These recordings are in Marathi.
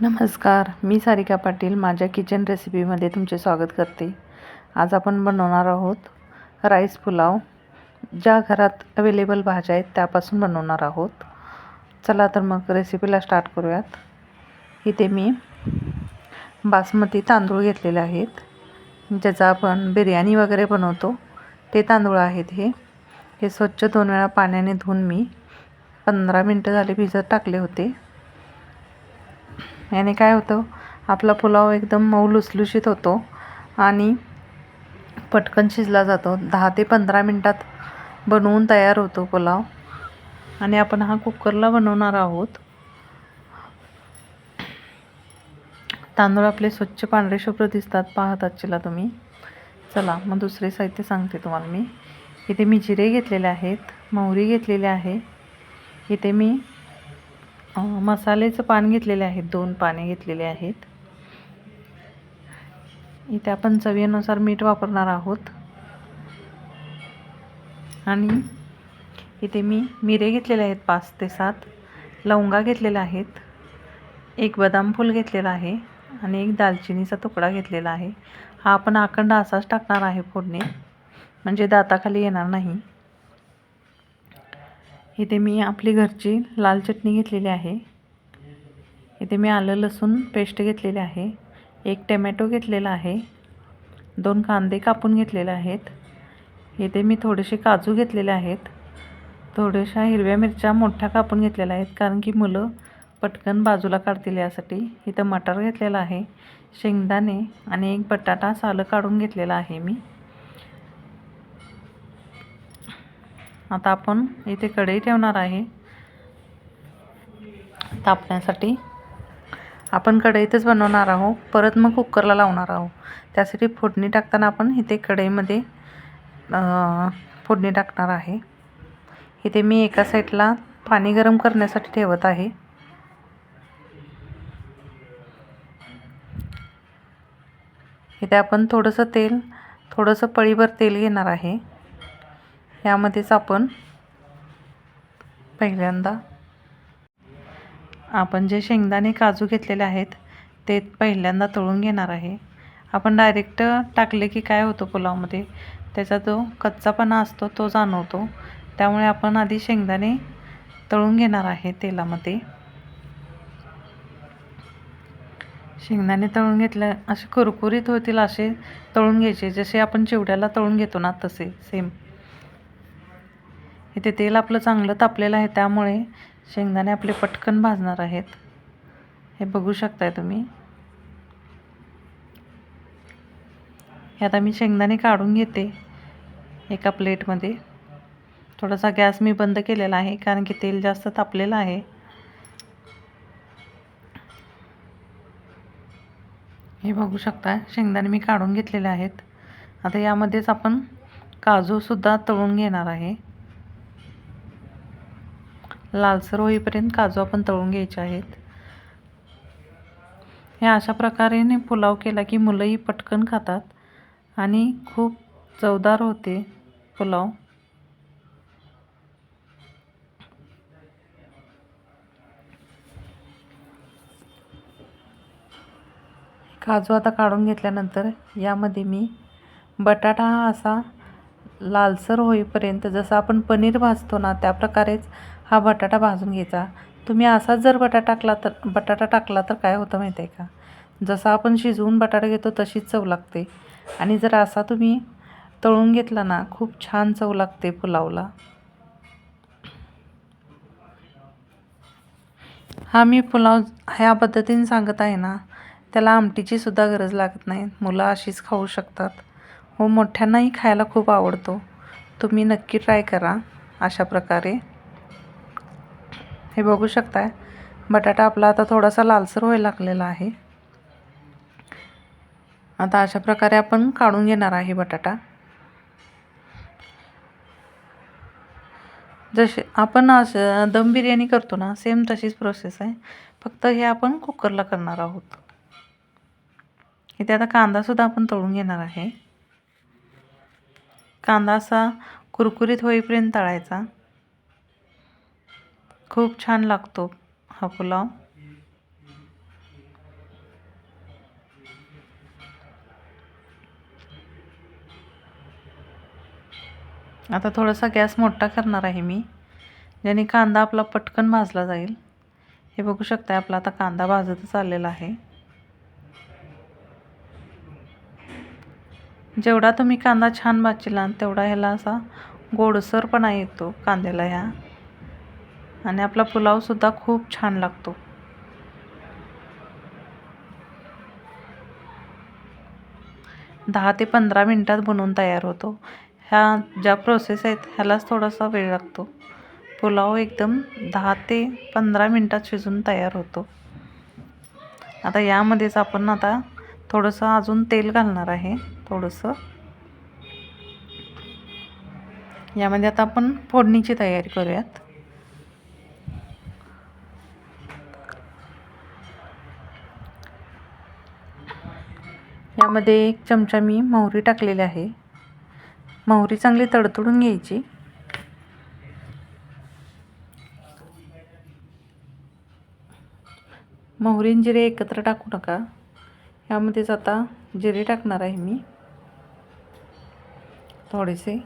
नमस्कार मी सारिका पाटील माझ्या किचन रेसिपीमध्ये तुमचे स्वागत करते. आज आपण बनवणार आहोत राईस पुलाव. ज्या घरात अवेलेबल भाज्या आहेत त्यापासून बनवणार आहोत. चला तर मग रेसिपीला स्टार्ट करूयात. इथे मी बासमती तांदूळ घेतलेले आहेत. ज्याचा आपण बिर्याणी वगैरे बनवतो ते तांदूळ आहेत हे. हे स्वच्छ दोन वेळा पाण्याने धुवून मी पंधरा मिनटं झाले भिजत टाकले होते. याने काय होतं आपला पुलाव एकदम मऊ लुसलुशीत होतो आणि पटकन शिजला जातो. दहा ते पंधरा मिनटात बनवून तयार होतो पुलाव. आणि आपण हा कुकरला बनवणार आहोत. तांदूळ आपले स्वच्छ पांढरे शुभ्र दिसतात. पाहत आजचीला तुम्ही. चला मग दुसरे साहित्य सांगते तुम्हाला मी. इथे मी जिरे घेतलेले आहेत मोहरी घेतलेली आहे. इथे मी मसाल्याचं पान घेतलेले आहेत. दोन पाने घेतलेले आहेत. इथे आपण चवीनुसार मीठ वापरणार आहोत. आणि इथे मी मिरे घेतलेले आहेत पाच ते सात. लवंगा घेतलेल्या आहेत. एक बदाम फूल घेतलेला आहे. आणि एक दालचिनीचा तुकडा घेतलेला आहे. हा आपण अखंड असाच टाकणार आहे फोडणी म्हणजे दाताखाली येणार नाही. इथे मी आपली घरची लाल चटणी घेतलेली आहे. इथे मी आलं लसूण पेस्ट घेतलेली आहे. एक टमॅटो घेतलेला आहे. दोन कांदे कापून घेतलेले आहेत. इथे मी थोडेसे काजू घेतलेले आहेत. थोड्याशा हिरव्या मिरच्या मोठ्या कापून घेतलेल्या आहेत कारण की मुलं पटकन बाजूला काढतील यासाठी. इथं मटार घेतलेला आहे शेंगदाणे आणि एक बटाटा सालं काढून घेतलेला आहे मी. आता आपण इथे कढई ठेवणार आहे. तापण्यासाठी. आपण कढईतच बनवणार आहोत. परत मग कुकरला लावणार आहोत. त्यासाठी फोडणी टाकताना आपण इथे कढईमध्ये फोडणी टाकणार आहे. इथे मी एका साईडला पाणी गरम करण्यासाठी ठेवत आहे. इथे आपण थोडंसं तेल थोडंसं पळीभर तेल घेणार आहे. यामध्येच आपण पहिल्यांदा आपण जे शेंगदाणे काजू घेतलेले आहेत ते पहिल्यांदा तळून घेणार आहे. आपण डायरेक्ट टाकले की काय होतं पुलावमध्ये त्याचा जो कच्चापणा असतो तो जाणवतो. त्यामुळे आपण आधी शेंगदाणे तळून घेणार आहे तेलामध्ये. शेंगदाणे तळून घेतल्या असे कुरकुरीत होतील असे तळून घ्यायचे जसे आपण चिवड्याला तळून घेतो ना तसे सेम इथे तेल आपलं चांगलं तापलेलं आहे त्यामुळे शेंगदाणे आपले पटकन भाजणार आहेत. हे बघू शकताय तुम्ही. हे आता मी शेंगदाणे काढून घेते एका प्लेटमध्ये. थोडासा गॅस मी बंद केलेला आहे कारण की तेल जास्त तापलेलं आहे. हे बघू शकता शेंगदाणे मी काढून घेतलेले आहेत. आता यामध्येच आपण काजूसुद्धा तळून घेणार आहे. लालसर होईपर्यंत काजू आपण तळून घ्यायचे आहेत. हे अशा प्रकारेने पुलाव केला की मुलंही पटकन खातात आणि खूप चवदार होते पुलाव. काजू आता काढून घेतल्यानंतर यामध्ये मी बटाटा हा असा लालसर होईपर्यंत जसं आपण पनीर भाजतो ना त्या प्रकारेच हा बटाटा भाजून घ्यायचा. तुम्ही असाच जर बटाटा टाकला तर बटाटा टाकला तर काय होतं माहीत आहे का? जसा आपण शिजवून बटाटा घेतो तशीच चव लागते. आणि जर असा तुम्ही तळून घेतला ना खूप छान चव लागते पुलावला. हा मी पुलाव ह्या पद्धतीने सांगत आहे ना त्याला आमटीची सुद्धा गरज लागत नाही. मुलं अशीच खाऊ शकतात. व मोठ्यांनाही खायला खूप आवडतो. तुम्ही नक्की ट्राय करा अशा प्रकारे. हे बघू शकताय. बटाटा आपला आता थोडासा लालसर व्हायला लागलेला आहे. आता अशा प्रकारे आपण काढून घेणार आहे बटाटा. जसे आपण असं दम बिर्याणी करतो ना सेम तशीच प्रोसेस आहे. फक्त हे आपण कुकरला करणार आहोत. इथे आता कांदासुद्धा आपण तळून घेणार आहे. कांदा असा कुरकुरीत होईपर्यंत तळायचा. खूप छान लागतो हा पुलाव. आता थोडासा गॅस मोठा करणार आहे मी ज्याने कांदा आपला पटकन भाजला जाईल. हे बघू शकता आपला आता कांदा भाजतच आलेला आहे. जेवढा तुम्ही कांदा छान भाजला तेवढा ह्याला असा गोडसरपणा येतो कांद्याला ह्या. आणि आपला पुलावसुद्धा खूप छान लागतो. दहा ते पंधरा मिनटात बनवून तयार होतो. ह्या ज्या प्रोसेस आहेत ह्यालाच थोडासा वेळ लागतो. पुलाव एकदम दहा ते पंधरा मिनटात शिजून तयार होतो. आता यामध्येच आपण आता थोडंसं अजून तेल घालणार आहे थोडंसं. यामध्ये आता आपण फोडणीची तयारी करूयात. त्यामध्ये एक चमचा मी मोहरी टाकलेली आहे. मोहरी चांगली तडतडून घ्यायची. मोहरी जिरे एकत्र टाकू नका. यामध्येच आता जिरे टाकणार आहे मी. थोडेसे.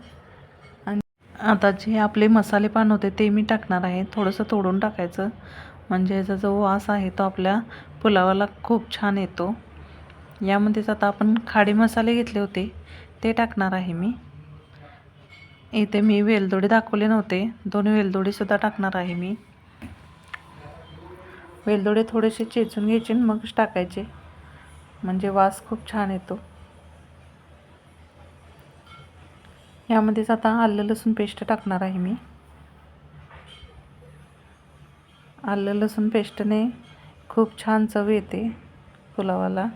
आणि आता जे आपले मसाले पान होते ते मी टाकणार आहे. थोडंसं तोडून टाकायचं. म्हणजे याचा जो वास आहे तो आपल्या पुलावाला खूप छान येतो. यामध्येच आता आपण खाडे मसाले घेतले होते ते टाकणार आहे मी. इथे मी वेलदोडे दाखवले नव्हते दोन वेलदोडेसुद्धा टाकणार आहे मी. वेलदोडे थोडेसे चेचून घ्यायचे आणि मगच टाकायचे. म्हणजे वास खूप छान येतो. यामध्येच आता आलं लसूण पेस्ट टाकणार आहे मी. आलं लसूण पेस्टने खूप छान चव येते पुलावाला.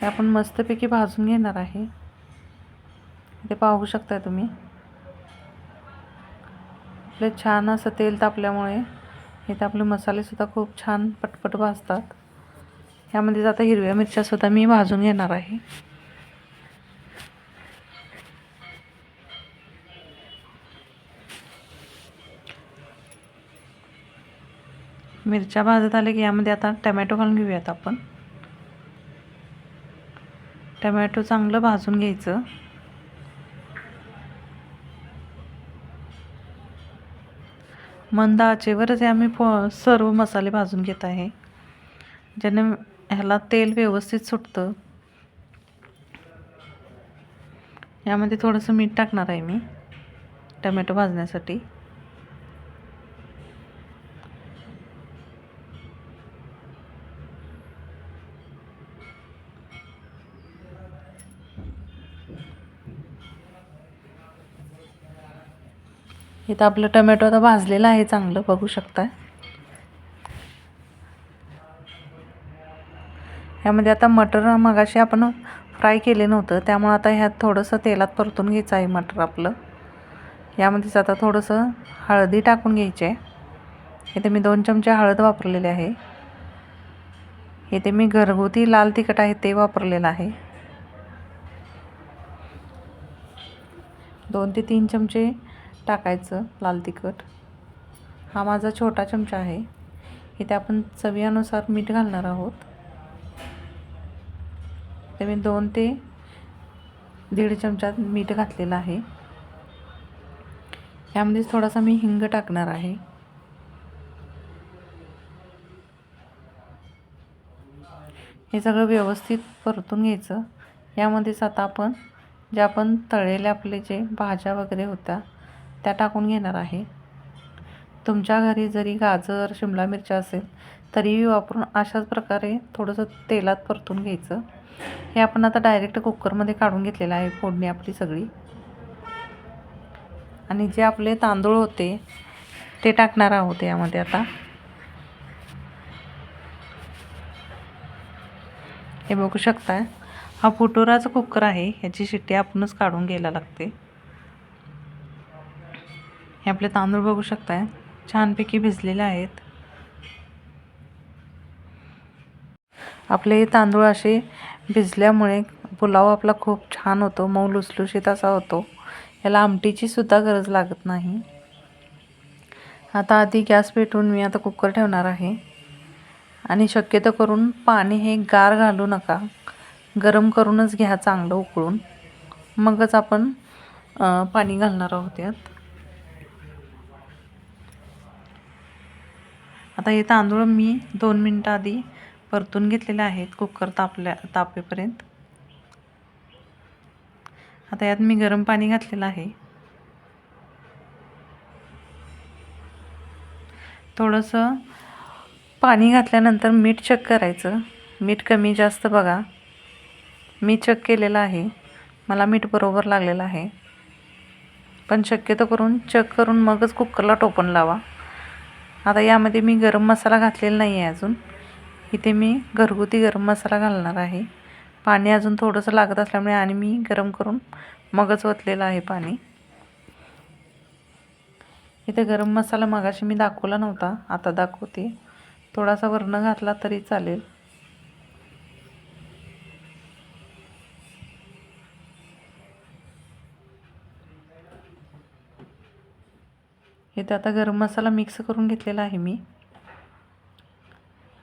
हे आपण मस्तपैकी भाजून घेणार आहे. ते पाहू शकता तुम्ही. आपलं छान असं तेल तापल्यामुळे इथे आपले मसालेसुद्धा खूप छान पटपट भाजतात. ह्यामध्ये आता हिरव्या मिरच्यासुद्धा मी भाजून घेणार आहे. मिरच्या भाजत आले की यामध्ये आता टमॅटो घालून घेऊयात आपण. टमॅटो चांगलं भाजून घ्यायचं. मंद आचेवरच आम्ही फो सर्व मसाले भाजून घेत आहे. ज्याने ह्याला तेल व्यवस्थित सुटतं. यामध्ये थोडंसं मीठ टाकणार आहे मी टमॅटो भाजण्यासाठी. इथं आपलं टमॅटो आता भाजलेलं आहे चांगलं बघू शकता ह्यामध्ये आता मटर मगाशी आपण फ्राय केले नव्हतं त्यामुळं आता ह्यात थोडंसं तेलात परतून घ्यायचं आहे मटर आपलं. यामध्येच आता थोडंसं हळदी टाकून घ्यायची आहे इथे मी दोन चमचे हळद वापरलेले आहे. इथे मी घरगुती लाल तिखट आहे ते वापरलेलं आहे. दोन ते तीन चमचे टाकायचं लाल तिखट. हा माझा छोटा चमचा आहे. इथे आपण चवीनुसार मीठ घालणार आहोत. तर मी दोन ते दीड चमचा मीठ घातलेलं आहे. यामध्येच थोडासा मी हिंग टाकणार आहे. हे सगळं व्यवस्थित परतून घ्यायचं. यामध्येच आता आपण जे आपण तळलेले आपले जे भाज्या वगैरे होत्या त्या टाकून घेणार आहे. तुमच्या घरी जरी गाजर शिमला मिरच्या असेल तरीही वापरून अशाच प्रकारे थोडंसं तेलात परतून घ्यायचं. हे आपण आता डायरेक्ट कुकरमध्ये काढून घेतलेलं आहे फोडणी आपली सगळी. आणि जे आपले तांदूळ होते ते टाकणार आहोत यामध्ये आता. हे बघू शकता हा फुटोराचा कुकर आहे ह्याची शिट्टी आपणच काढून घ्यायला लागते. हे आपले तांदूळ बघू शकताय. छानपैकी भिजलेले आहेत. आपले तांदूळ असे भिजल्यामुळे पुलाव आपला खूप छान होतो मऊ लुसलुशीत असा होतो. याला आमटीची सुद्धा गरज लागत नाही. आता आधी गॅस पेटवून मी आता कुकर ठेवणार आहे. आणि शक्यतो करून पाणी हे गार घालू नका. गरम करूनच घ्या चांगलं उकळून. मगच आपण पाणी घालणार आहोत यात. आता हे तांदूळ मी दोन मिनटं आधी परतून घेतलेले आहेत. कुकर तापल्या तापेपर्यंत. आता यात मी गरम पाणी घातलेलं आहे. थोडंसं पाणी घातल्यानंतर मीठ चेक करायचं. मीठ कमी जास्त बघा. मी चेक केलेलं आहे. मला मीठ बरोबर लागलेलं आहे. पण शक्यतो करून चेक करून मगच कुकरला टोपण लावा. आता यामध्ये मी गरम मसाला घातलेला नाही आहे अजून. इथे मी घरगुती गरम मसाला घालणार आहे. पाणी अजून थोडंसं लागत असल्यामुळे आणि मी गरम करून मगच ओतलेलं आहे पाणी. इथे गरम मसाला मगाशी मी दाखवला नव्हता आता दाखवते. थोडासा वर्ण घातला तरी चालेल. इथे आता गरम मसाला मिक्स करून घेतलेला आहे मी.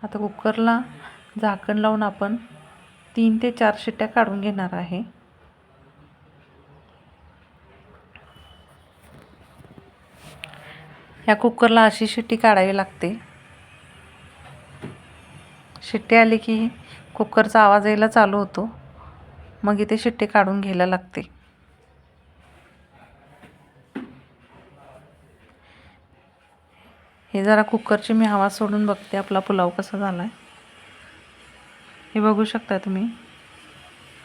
आता कुकरला झाकण लावून आपण तीन ते चार शिट्ट्या काढून घेणार आहे. या कुकरला अशी शिट्टी काढावी लागते. शिट्टी आली की कुकरचा आवाज यायला चालू होतो. मग इथे शिट्टी काढून घ्यायला लागते. हे जरा कुकरची मी हवा सोडून बघते आपला पुलाव कसा झाला आहे हे बघू शकता तुम्ही.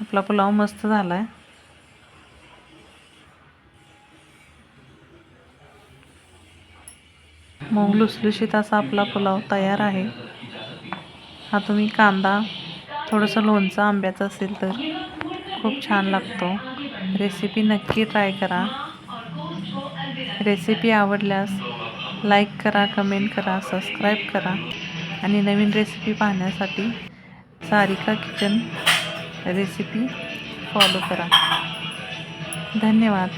आपला पुलाव मस्त झाला आहे मग लुसलुशीत असा आपला पुलाव तयार आहे. हा तुम्ही कांदा थोडंसं लोणचं आंब्याचं असेल तर खूप छान लागतो. रेसिपी नक्की ट्राय करा. रेसिपी आवडल्यास लाईक करा कमेंट करा सबस्क्राईब करा. आणि नवीन रेसिपी पाहण्यासाठी सारिका किचन रेसिपी फॉलो करा. धन्यवाद.